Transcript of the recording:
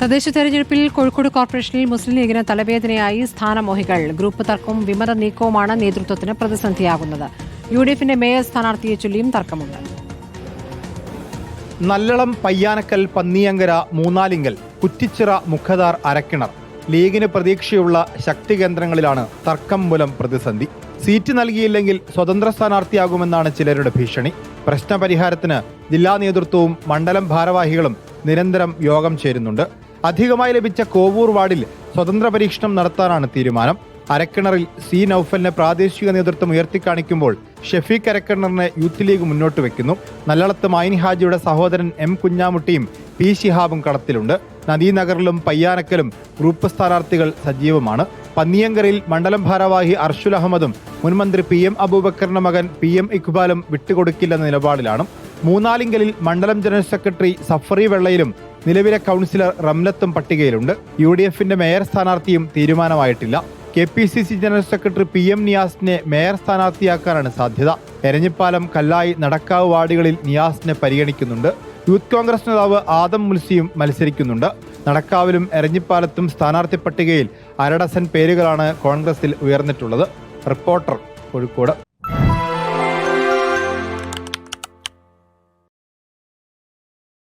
തദ്ദേശ തെരഞ്ഞെടുപ്പിൽ കോഴിക്കോട് കോർപ്പറേഷനിൽ മുസ്ലിം ലീഗിന് തലവേദനയായി സ്ഥാനമോഹികൾ. ഗ്രൂപ്പ് തർക്കവും വിമത നീക്കവുമാണ് നേതൃത്വത്തിന് പ്രതിസന്ധിയാകുന്നത്. യു ഡി എഫിന്റെ മേയർ സ്ഥാനാർത്ഥിയെ ചൊല്ലിയും തർക്കമുണ്ട്. നല്ലളം പയ്യാനക്കൽ പന്നിയങ്കര മൂന്നാലിങ്കൽ കുറ്റിച്ചിറ മുഖദാർ അരക്കിണർ. ലീഗിന് പ്രതീക്ഷയുള്ള ശക്തി കേന്ദ്രങ്ങളിലാണ് തർക്കം മൂലം പ്രതിസന്ധി. സീറ്റ് നൽകിയില്ലെങ്കിൽ സ്വതന്ത്ര സ്ഥാനാർത്ഥിയാകുമെന്നാണ് ചിലരുടെ ഭീഷണി. പ്രശ്നപരിഹാരത്തിന് ജില്ലാ നേതൃത്വവും മണ്ഡലം ഭാരവാഹികളും നിരന്തരം യോഗം ചേരുന്നുണ്ട്. അധികമായി ലഭിച്ച കോവൂർ വാർഡിൽ സ്വതന്ത്ര പരീക്ഷണം നടത്താനാണ് തീരുമാനം. അരക്കിണറിൽ സി നൌഫലിനെ പ്രാദേശിക നേതൃത്വം ഉയർത്തിക്കാണിക്കുമ്പോൾ ഷെഫീഖ് അരക്കിണറിനെ യൂത്ത് ലീഗ് മുന്നോട്ട് വെക്കുന്നു. നല്ലളത്ത് മൈൻ ഹാജിയുടെ സഹോദരൻ എം കുഞ്ഞാമുട്ടിയും പി ഷിഹാബും കളത്തിലുണ്ട്. നദീനഗറിലും പയ്യാനക്കലും ഗ്രൂപ്പ് സ്ഥാനാർത്ഥികൾ സജീവമാണ്. പന്നിയങ്കരയിൽ മണ്ഡലം ഭാരവാഹി അർഷുൽ അഹമ്മദും മുൻമന്ത്രി പി എം അബൂബക്കറിന്റെ മകൻ പി എം ഇക്ബാലും വിട്ടുകൊടുക്കില്ലെന്ന നിലപാടിലാണ്. മൂന്നാലിങ്കലിൽ മണ്ഡലം ജനറൽ സെക്രട്ടറി സഫറി വെള്ളയിലും നിലവിലെ കൗൺസിലർ റംലത്തും പട്ടികയിലുണ്ട്. യു ഡി എഫിന്റെ മേയർ സ്ഥാനാർത്ഥിയും തീരുമാനമായിട്ടില്ല. K P C C general secretary P M നിയാസിനെ mayor സ്ഥാനാർത്ഥിയാക്കാനാണ് സാധ്യത. എരഞ്ഞിപ്പാലം കല്ലായി നടക്കാവ് വാർഡുകളിൽ നിയാസിനെ പരിഗണിക്കുന്നുണ്ട്. യൂത്ത് കോൺഗ്രസ് നേതാവ് ആദം മുൽസിയും മത്സരിക്കുന്നുണ്ട്. നടക്കാവിലും എരഞ്ഞിപ്പാലത്തും സ്ഥാനാർത്ഥി പട്ടികയിൽ അരഡസൻ പേരുകളാണ് കോൺഗ്രസിൽ ഉയർന്നിട്ടുള്ളത്. റിപ്പോർട്ടർ കോഴിക്കോട്.